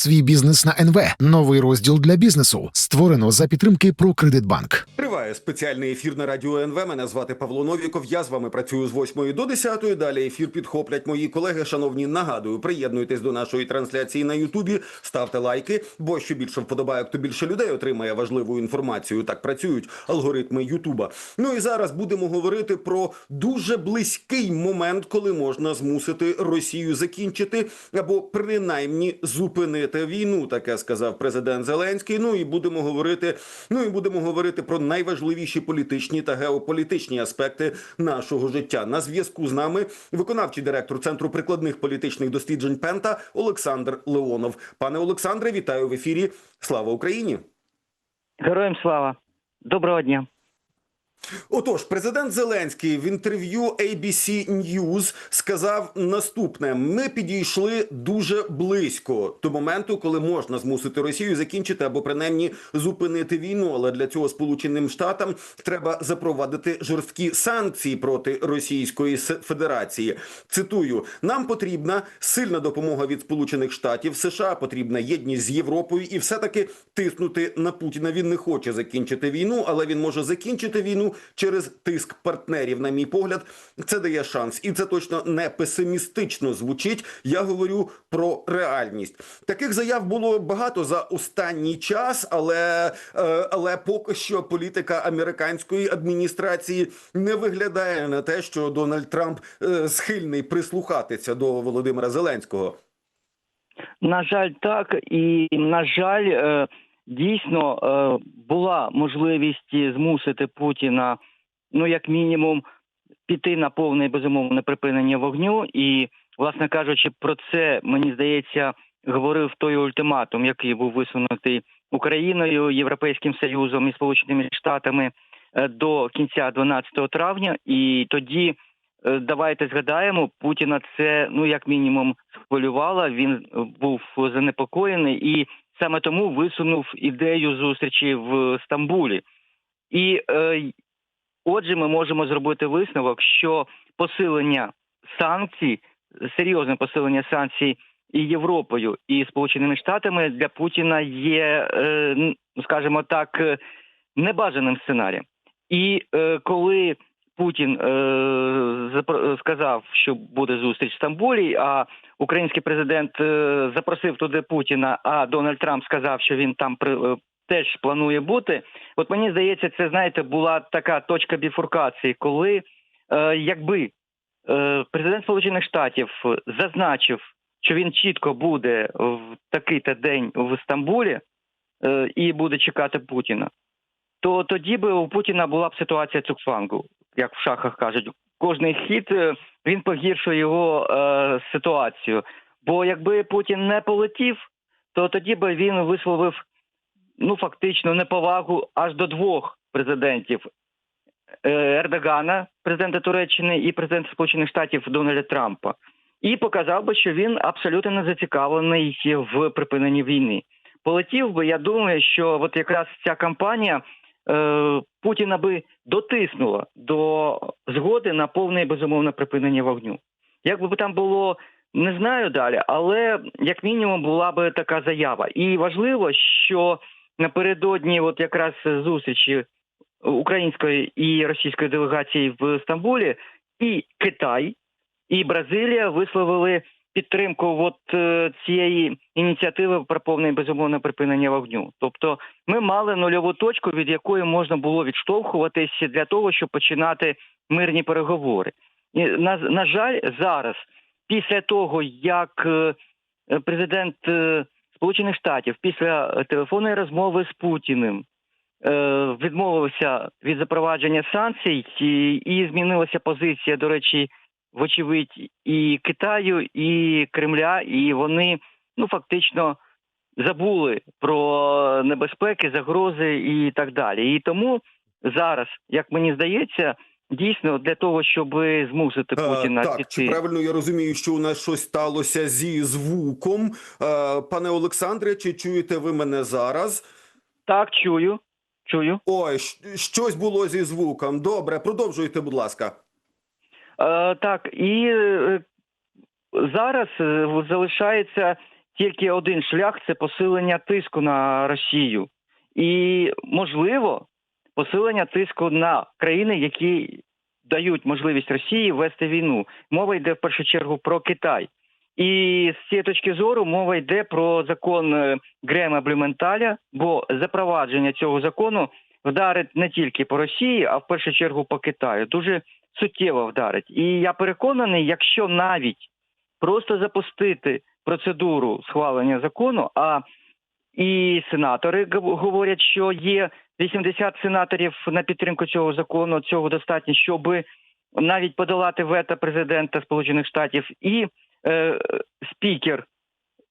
свій бізнес на НВ. Новий розділ для бізнесу створено за підтримки «Прокредитбанк». Триває спеціальний ефір на радіо НВ. Мене звати Павло Новіков. Я з вами працюю з 8 до 10. Далі ефір підхоплять мої колеги. Шановні, нагадую, приєднуйтесь до нашої трансляції на Ютубі, ставте лайки, бо що більше вподобайок, то більше людей отримає важливу інформацію. Так працюють алгоритми Ютуба. Ну і зараз будемо говорити про дуже близький момент, коли можна змусити Росію закінчити або принаймні зупинити війну. Таке сказав президент Зеленський. Ну і будемо говорити. Ну і будемо говорити про найважливіші політичні та геополітичні аспекти нашого життя. На зв'язку з нами виконавчий директор центру прикладних політичних досліджень Пента Олександр Леонов. Пане Олександре, вітаю в ефірі. Слава Україні! Героям слава. Доброго дня. Отож, президент Зеленський в інтерв'ю ABC News сказав наступне: ми підійшли дуже близько до моменту, коли можна змусити Росію закінчити або принаймні зупинити війну. Але для цього Сполученим Штатам треба запровадити жорсткі санкції проти Російської Федерації. Цитую: нам потрібна сильна допомога від Сполучених Штатів. США потрібна єдність з Європою і все таки тиснути на Путіна. Він не хоче закінчити війну, але він може закінчити війну через тиск партнерів. На мій погляд, це дає шанс, і це точно не песимістично звучить. Я говорю про реальність. Таких заяв було багато за останній час, але, е, але поки що політика американської адміністрації не виглядає на те, що Дональд Трамп е, схильний прислухатися до Володимира Зеленського. На жаль, так і на жаль, е, дійсно е, була можливість змусити Путіна, ну як мінімум, піти на повне безумовне припинення вогню. І, власне кажучи, про це мені здається говорив той ультиматум, який був висунутий Україною, Європейським Союзом і Сполученими Штатами е, до кінця 12 травня. І тоді. Е, Давайте згадаємо, Путіна це ну як мінімум схвилювало. Він був занепокоєний і саме тому висунув ідею зустрічі в Стамбулі. І е, отже, ми можемо зробити висновок, що посилення санкцій, серйозне посилення санкцій і Європою, і Сполученими Штатами для Путіна є, е, скажімо так, небажаним сценарієм. І е, коли Путін е, сказав, що буде зустріч в Стамбулі, а український президент е, запросив туди Путіна, а Дональд Трамп сказав, що він там е, теж планує бути. От мені здається, це знаєте, була така точка біфуркації, коли е, якби е, президент Сполучених Штатів зазначив, що він чітко буде в такий-то день в Стамбулі е, і буде чекати Путіна, то тоді би у Путіна була б ситуація цукфангу, як в шахах кажуть. Кожний хід е, він погіршує його е, ситуацію. Бо якби Путін не полетів, то тоді би він висловив ну фактично неповагу аж до двох президентів е, Ердогана, президента Туреччини, і президента Сполучених Штатів Дональда Трампа, і показав би, що він абсолютно не зацікавлений в припиненні війни. Полетів би, я думаю, що от якраз ця кампанія Путіна би дотиснула до згоди на повне і безумовне припинення вогню. Як би там було, не знаю далі, але як мінімум була би така заява. І важливо, що напередодні, от якраз зустрічі української і російської делегації в Стамбулі, і Китай, і Бразилія висловили підтримку от е, цієї ініціативи про повне безумовне припинення вогню. Тобто, ми мали нульову точку, від якої можна було відштовхуватись для того, щоб починати мирні переговори. І на, на жаль, зараз, після того як е, президент е, Сполучених Штатів після телефонної розмови з Путіним е, відмовився від запровадження санкцій і, і змінилася позиція, до речі, вочевидь, і Китаю, і Кремля, і вони ну фактично забули про небезпеки, загрози і так далі. І тому зараз, як мені здається, дійсно для того, щоб змусити Е, Путіна так, піти. чи правильно я розумію, що у нас щось сталося зі звуком? Е, Пане Олександре, чи чуєте ви мене зараз? Так, чую, чую. Ой, щось було зі звуком. Добре, продовжуйте, будь ласка. Е, так, і е, зараз е, залишається тільки один шлях це посилення тиску на Росію, і можливо посилення тиску на країни, які дають можливість Росії вести війну. Мова йде в першу чергу про Китай. І з цієї точки зору мова йде про закон Грема Блюменталя, бо запровадження цього закону вдарить не тільки по Росії, а в першу чергу по Китаю. Дуже суттєво вдарить. І я переконаний, якщо навіть просто запустити процедуру схвалення закону, а і сенатори говорять, що є 80 сенаторів на підтримку цього закону. Цього достатньо, щоб навіть подолати вето президента Сполучених Штатів і е, спікер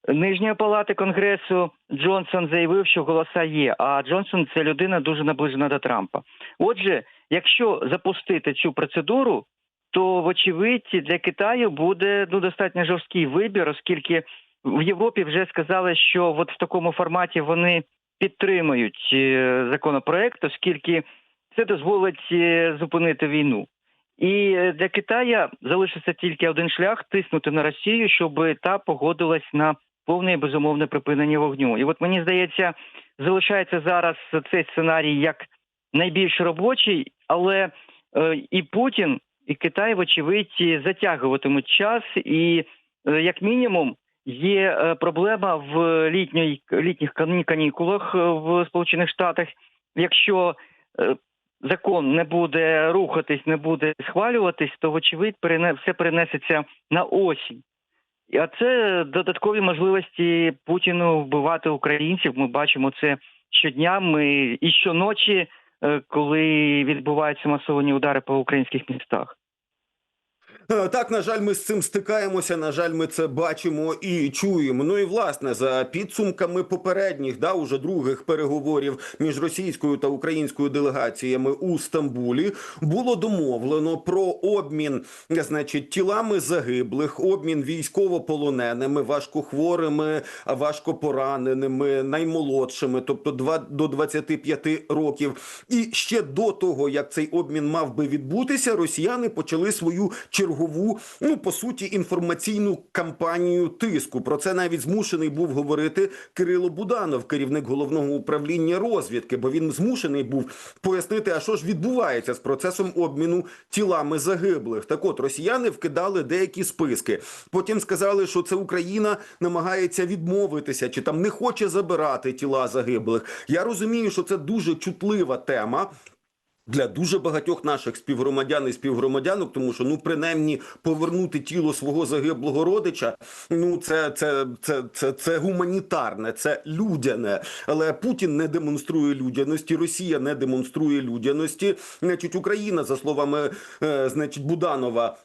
Нижньої палати Конгресу Джонсон заявив, що голоса є. А Джонсон це людина дуже наближена до Трампа. Отже, якщо запустити цю процедуру, то вочевидь для Китаю буде ну достатньо жорсткий вибір, оскільки в Європі вже сказали, що от в такому форматі вони підтримують е, законопроект, оскільки це дозволить е, зупинити війну. І е, для Китая залишиться тільки один шлях тиснути на Росію, щоб та погодилась на повне і безумовне припинення вогню. І от мені здається, залишається зараз цей сценарій як найбільш робочий, але е, і Путін, і Китай, вочевидь, затягуватимуть час, і е, як мінімум. Є е, проблема в літній літніх канікулах в Сполучених Штатах. Якщо закон не буде рухатись, не буде схвалюватись, то вочевидь все перенесеться на осінь. А це додаткові можливості Путіну вбивати українців. Ми бачимо це щодня. Ми і щоночі, е, коли відбуваються масовані удари по українських містах. Так, на жаль, ми з цим стикаємося. На жаль, ми це бачимо і чуємо. Ну і власне за підсумками попередніх, да, уже других переговорів між російською та українською делегаціями у Стамбулі було домовлено про обмін, значить, тілами загиблих, обмін військовополоненими, важкохворими, важкопораненими, наймолодшими, тобто два до 25 років. І ще до того, як цей обмін мав би відбутися, росіяни почали свою чергову, ну по суті, інформаційну кампанію тиску. Про це навіть змушений був говорити Кирило Буданов, керівник головного управління розвідки, бо він змушений був пояснити, а що ж відбувається з процесом обміну тілами загиблих. Так от росіяни вкидали деякі списки. Потім сказали, що це Україна намагається відмовитися чи там не хоче забирати тіла загиблих. Я розумію, що це дуже чутлива тема. Для дуже багатьох наших співгромадян і співгромадянок, тому що ну принаймні повернути тіло свого загиблого родича, ну це, це, це, це, це гуманітарне, це людяне. Але Путін не демонструє людяності, Росія не демонструє людяності. Значить, Україна, за словами е, значить Буданова.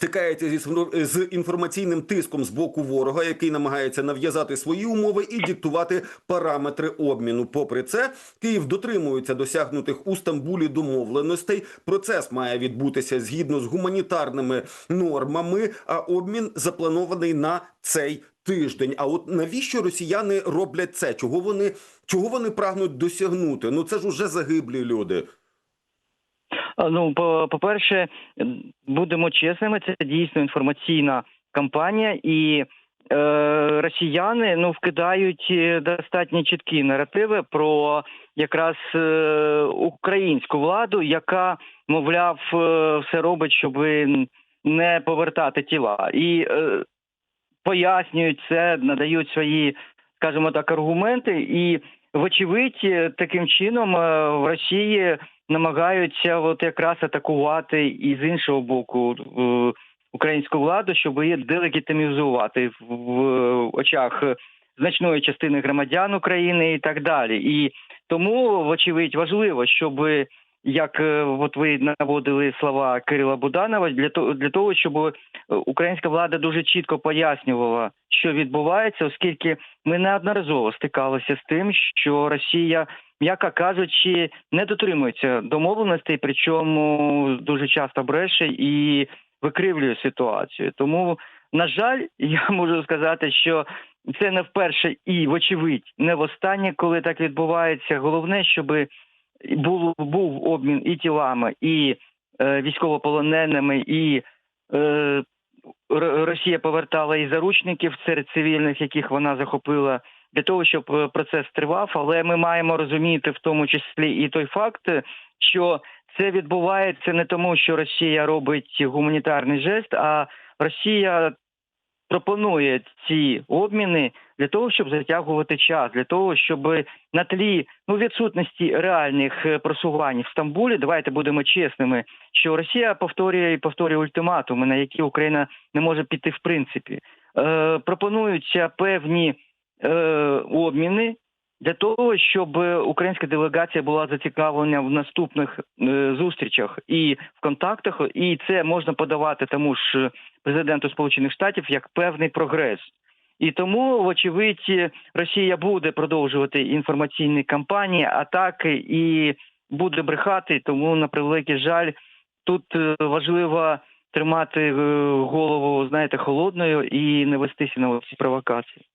Стикається зі з інформаційним тиском з боку ворога, який намагається нав'язати свої умови і диктувати параметри обміну. Попри це, Київ дотримується досягнутих у Стамбулі домовленостей. Процес має відбутися згідно з гуманітарними нормами. А обмін запланований на цей тиждень. А от навіщо росіяни роблять це? Чого вони чого вони прагнуть досягнути? Ну це ж уже загиблі люди. Ну, по- по-перше, будемо чесними, це дійсно інформаційна кампанія, і е, росіяни ну вкидають е, достатньо чіткі наративи про якраз е, українську владу, яка, мовляв, е, все робить, щоб не повертати тіла, і е, пояснюють це, надають свої, скажімо так, аргументи, і вочевидь, е, таким чином е, в Росії намагаються от якраз атакувати і з іншого боку е, українську владу, щоб її делегітимізувати в, очах значної частини громадян України і так далі. І тому, вочевидь, важливо, щоб як е, от ви наводили слова Кирила Буданова, для того для того, щоб е, українська влада дуже чітко пояснювала, що відбувається, оскільки ми неодноразово стикалися з тим, що Росія м'яко кажучи, не дотримується домовленостей, причому дуже часто бреше і викривлює ситуацію. Тому, на жаль, я можу сказати, що це не вперше і, вочевидь, не востаннє, коли так відбувається. Головне, щоб був, був обмін і тілами, і е, військовополоненими, і е, Росія повертала і заручників серед цивільних, яких вона захопила, для того, щоб е, процес тривав. Але ми маємо розуміти в тому числі і той факт, що це відбувається не тому, що Росія робить гуманітарний жест, а Росія пропонує ці обміни для того, щоб затягувати час, для того, щоб на тлі ну відсутності реальних е, просувань в Стамбулі, давайте будемо чесними, що Росія повторює і повторює ультиматуми, на які Україна не може піти в принципі. Е, пропонуються певні е, обміни для того, щоб українська делегація була зацікавлена в наступних е, зустрічах і в контактах, і це можна подавати тому ж президенту Сполучених Штатів як певний прогрес. І тому, вочевидь, Росія буде продовжувати інформаційні кампанії, атаки і буде брехати. Тому на превеликий жаль, тут е, важливо тримати е, голову, знаєте, холодною і не вестися на ці провокації.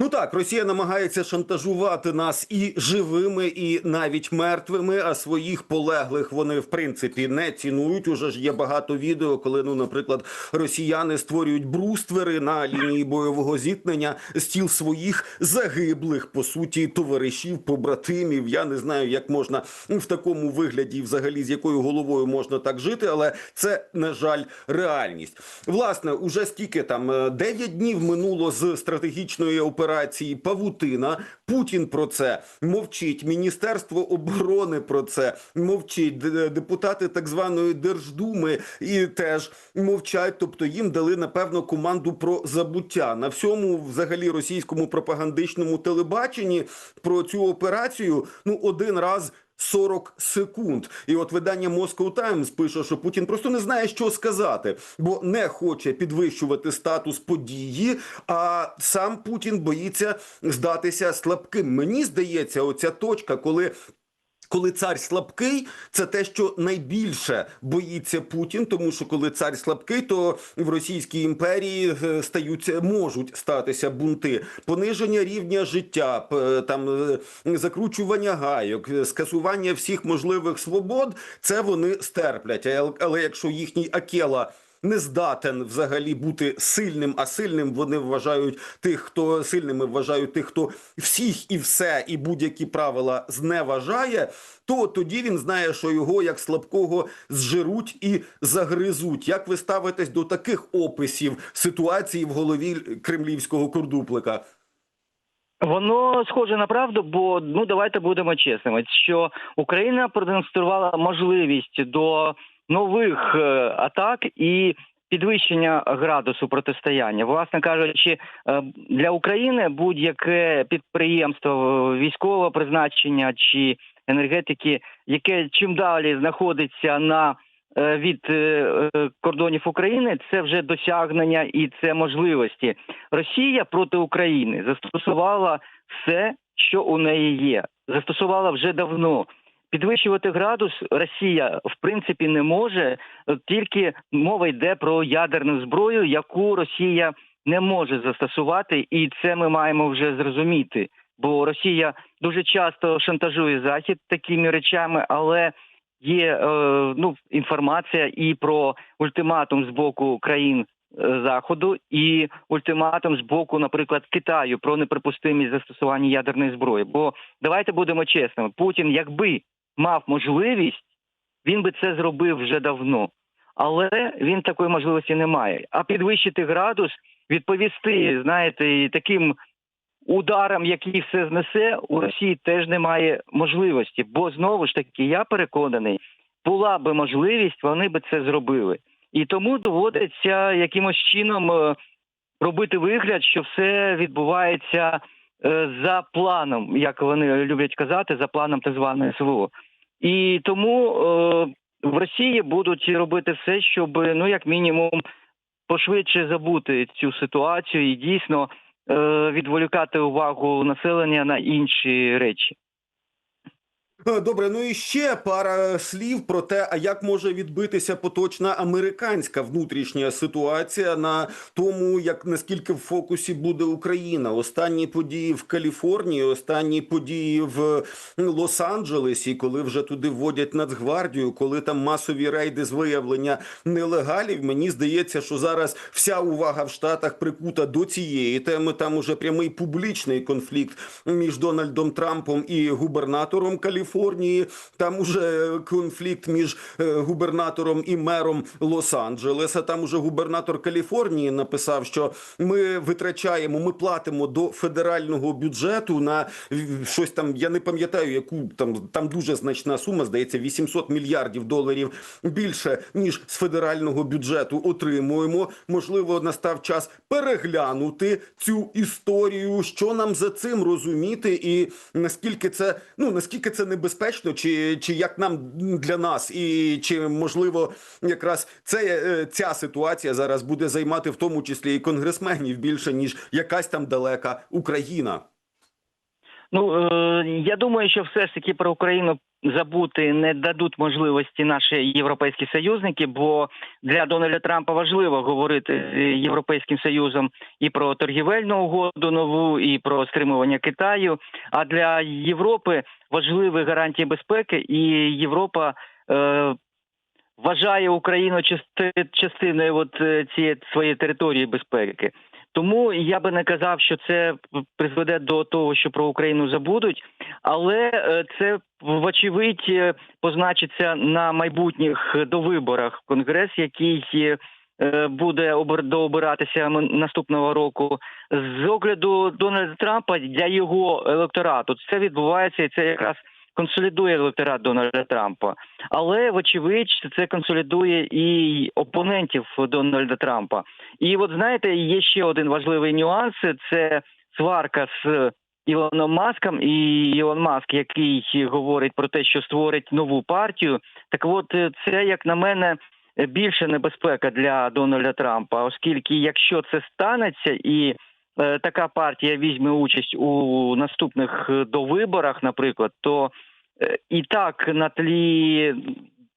Ну так, Росія намагається шантажувати нас і живими, і навіть мертвими. А своїх полеглих вони в принципі не цінують. Уже ж є багато відео, коли ну, наприклад, росіяни створюють бруствери на лінії бойового зіткнення з тіл своїх загиблих по суті товаришів, побратимів. Я не знаю, як можна в такому вигляді, взагалі, з якою головою можна так жити, але це на жаль реальність. Власне, уже стільки там е, 9 днів минуло з стратегічної операції Павутина. Путін про це мовчить. Міністерство оборони про це мовчить. Депутати так званої Держдуми і теж мовчать. Тобто їм дали напевно команду про забуття на всьому, взагалі, російському пропагандичному телебаченні про цю операцію. Ну один раз. 40 секунд, і от видання Moscow Times пише, що Путін просто не знає, що сказати, бо не хоче підвищувати статус події. А сам Путін боїться здатися слабким. Мені здається, оця точка, коли коли цар слабкий, це те, що найбільше боїться Путін, тому що коли цар слабкий, то в Російській імперії е, стаються можуть статися бунти, пониження рівня життя, п- там е, закручування гайок, е, скасування всіх можливих свобод. Це вони стерплять. Але якщо їхній Акела не здатен взагалі бути сильним, а сильним вони вважають тих, хто сильними вважають тих, хто всіх і все, і будь-які правила зневажає, то тоді він знає, що його як слабкого зжируть і загризуть. Як ви ставитесь до таких описів ситуації в голові кремлівського курдуплика? Воно схоже на правду, бо ну давайте будемо чесними, що Україна продемонструвала можливість до нових е, атак і підвищення градусу протистояння. Власне кажучи, е, для України будь-яке підприємство військового призначення чи енергетики, яке чим далі знаходиться на е, від кордонів України, це вже досягнення і це можливості. Росія проти України застосувала все, що у неї є. Застосувала вже давно. Підвищувати градус Росія в принципі не може, тільки мова йде про ядерну зброю, яку Росія не може застосувати, і це ми маємо вже зрозуміти. Бо Росія дуже часто шантажує Захід такими речами, але є е, ну інформація і про ультиматум з боку країн е, заходу, і ультиматум з боку, наприклад, Китаю про неприпустимість застосування ядерної зброї. Бо давайте будемо чесними, Путін, якби мав можливість, він би це зробив вже давно. Але він такої можливості не має. А підвищити градус, відповісти, знаєте, таким ударом, який все знесе, у Росії теж немає можливості. Бо знову ж таки, я переконаний, була би можливість, вони би це зробили. І тому доводиться якимось чином е, робити вигляд, що все відбувається за планом, як вони люблять казати, за планом так званої СВО. І тому е, в Росії будуть робити все, щоб ну як мінімум пошвидше забути цю ситуацію і дійсно е, відволікати увагу населення на інші речі. Е, Добре, ну і ще пара слів про те, а як може відбитися поточна американська внутрішня ситуація на тому, як наскільки в фокусі буде Україна. Останні події в Каліфорнії, останні події в Лос-Анджелесі, коли вже туди вводять Нацгвардію, коли там масові рейди з виявлення нелегалів. Мені здається, що зараз вся увага в Штатах прикута до цієї теми. Там уже прямий публічний конфлікт між Дональдом Трампом і губернатором Каліфорнії. Там уже конфлікт між е, губернатором і мером Лос-Анджелеса. Там уже губернатор Каліфорнії написав, що ми витрачаємо, ми платимо до федерального бюджету на щось там. Я не пам'ятаю, яку там там дуже значна сума, здається, 800 мільярдів доларів більше ніж з федерального бюджету отримуємо. Можливо, настав час переглянути цю історію, що нам за цим розуміти, і наскільки це ну наскільки це небезпечно, чи, чи як нам для нас, і чи можливо якраз це е, ця ситуація зараз буде займати в тому числі і конгресменів більше ніж якась там далека Україна. Ну е, я думаю, що все ж таки про Україну забути не дадуть можливості наші європейські союзники, бо для Дональда Трампа важливо говорити з європейським союзом і про торгівельну угоду нову, і про стримування Китаю. А для Європи важливі гарантії безпеки, і Європа. Е, Вважає Україну частиною от е, цієї своєї території безпеки. Тому я би не казав, що це призведе до того, що про Україну забудуть, але е, це вочевидь е, позначиться на майбутніх довиборах в конгрес, який е, буде обир- дообиратися наступного року. З огляду Дональда Трампа для його електорату це відбувається, і це якраз консолідує електорат Дональда Трампа. Але вочевидь це консолідує і опонентів Дональда Трампа. І от знаєте, є ще один важливий нюанс: це сварка з Ілоном Маском і Ілон Маск, який говорить про те, що створить нову партію. Так от це, як на мене, більша небезпека для Дональда Трампа, оскільки якщо це станеться і така партія візьме участь у наступних е, довиборах, наприклад, то е, і так на тлі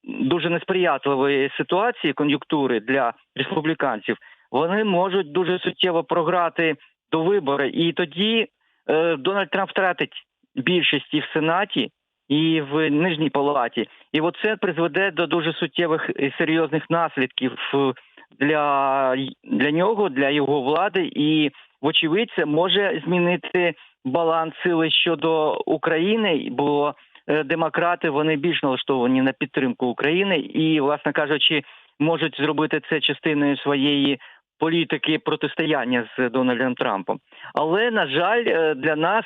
дуже несприятливої ситуації кон'юнктури для республіканців, вони можуть дуже суттєво програти до вибори, і тоді е, Дональд Трамп втратить більшість і в Сенаті, і в нижній палаті. І от це призведе до дуже суттєвих і серйозних наслідків е, для, для нього, для його влади, і вочевидь, це може змінити баланс сили щодо України, бо е, демократи вони більш налаштовані на підтримку України і, власне кажучи, можуть зробити це частиною своєї політики протистояння з Дональдом Трампом. Але на жаль, е, для нас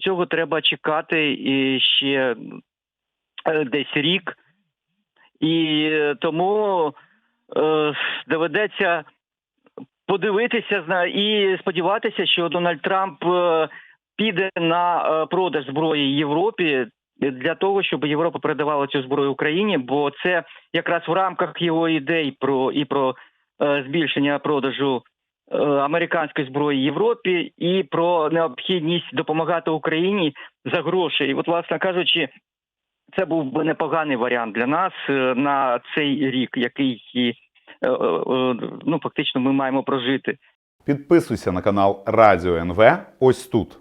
цього треба чекати і ще е, десь рік, і тому доведеться подивитися і сподіватися, що Дональд Трамп е, піде на е, продаж зброї Європі для того, щоб Європа передавала цю зброю Україні, бо це якраз в рамках його ідей про і про е, збільшення продажу американської зброї Європі і про необхідність допомагати Україні за гроші. І, от, власне кажучи, це був би непоганий варіант для нас на цей рік, який ну фактично ми маємо прожити. Підписуйся на канал Радіо НВ ось тут.